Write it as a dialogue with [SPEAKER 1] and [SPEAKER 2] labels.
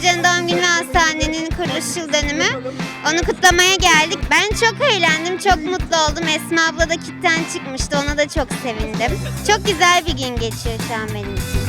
[SPEAKER 1] Hatice'nin doğum günü ve kuruluş yıl dönümü. Onu kutlamaya geldik. Ben çok eğlendim, çok mutlu oldum. Esma abla da kitten çıkmıştı. Ona da çok sevindim. Çok güzel bir gün geçiyor şu an benim için.